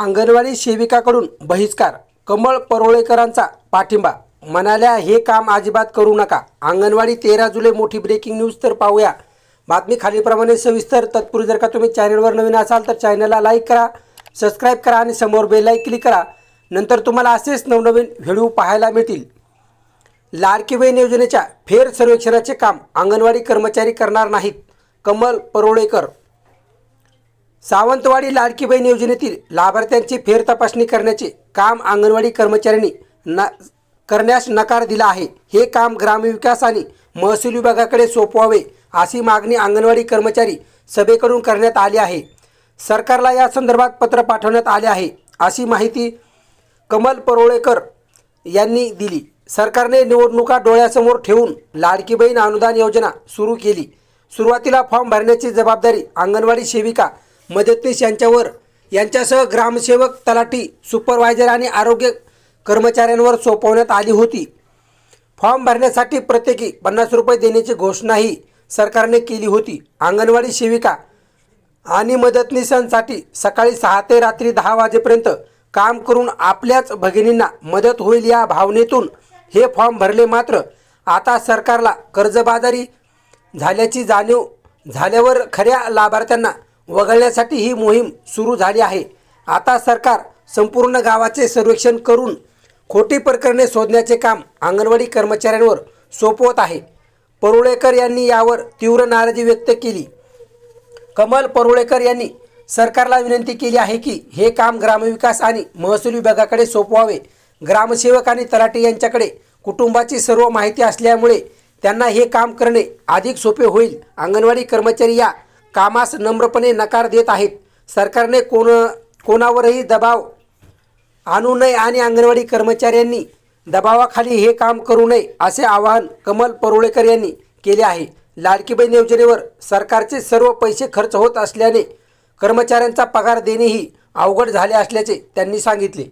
अंगणवाडी सेविकाकडून बहिष्कार कमळ परोळेकरांचा पाठिंबा. म्हणाल्या हे काम अजिबात करू नका. अंगणवाडी तेरा जुलै मोठी ब्रेकिंग न्यूज तर पाहूया. बातमी खालीलप्रमाणे सविस्तर तत्पूर्वी जर का तुम्ही चॅनलवर नवीन असाल तर चॅनलला लाईक करा सबस्क्राईब करा आणि समोर बेलाईक क्लिक करा. नंतर तुम्हाला असेच नवनवीन व्हिडिओ पाहायला मिळतील. लाडकी बहीण योजनेच्या फेर सर्वेक्षणाचे काम अंगणवाडी कर्मचारी करणार नाहीत. कमल परोळेकर सावंतवाडी लाडकी बहीण योजनेतील लाभार्थ्यांची फेर तपासणी करण्याचे काम अंगणवाडी कर्मचाऱ्यांनी न करण्यास नकार दिला आहे. हे काम ग्रामविकास आणि महसूल विभागाकडे सोपवावे अशी मागणी अंगणवाडी कर्मचारी सभेकडून करण्यात आली आहे. सरकारला या संदर्भात पत्र पाठवण्यात आले आहे अशी माहिती कमल परोळेकर यांनी दिली. सरकारने निवडणुका डोळ्यासमोर ठेवून लाडकी बहीण अनुदान योजना सुरू केली. सुरुवातीला फॉर्म भरण्याची जबाबदारी अंगणवाडी सेविका मदतनीस यांच्यावर यांच्यासह ग्रामसेवक तलाठी सुपरवायझर आणि आरोग्य कर्मचाऱ्यांवर सोपवण्यात आली होती. फॉर्म भरण्यासाठी प्रत्येकी पन्नास रुपये देण्याची घोषणाही सरकारने केली होती. अंगणवाडी सेविका आणि मदतनीसांसाठी सकाळी सहा ते रात्री दहा वाजेपर्यंत काम करून आपल्याच भगिनींना मदत होईल या भावनेतून हे फॉर्म भरले मात्र आता सरकारला कर्जबाजारी झाल्याची जाणीव झाल्यावर खऱ्या लाभार्थ्यांना वगळण्यासाठी ही मोहीम सुरू झाली आहे. आता सरकार संपूर्ण गावाचे सर्वेक्षण करून खोटी प्रकरणे शोधण्याचे काम अंगणवाडी कर्मचाऱ्यांवर सोपवत आहे. परुळेकर यांनी यावर तीव्र नाराजी व्यक्त केली. कमल परुळेकर यांनी सरकारला विनंती केली आहे की हे काम ग्रामविकास आणि महसूल विभागाकडे सोपवावे. ग्रामसेवक आणि तराटे यांच्याकडे कुटुंबाची सर्व माहिती असल्यामुळे त्यांना हे काम करणे अधिक सोपे होईल. अंगणवाडी कर्मचारी या कामास नम्रपणे नकार देत आहेत. सरकारने कोण कोणावरही दबाव आणू नये आणि अंगणवाडी कर्मचाऱ्यांनी दबावाखाली हे काम करू नये असे आवाहन कमल परुळेकर यांनी केले आहे. लाडकीबाई योजनेवर सरकारचे सर्व पैसे खर्च होत असल्याने कर्मचाऱ्यांचा पगार देणेही अवघड झाले असल्याचे त्यांनी सांगितले.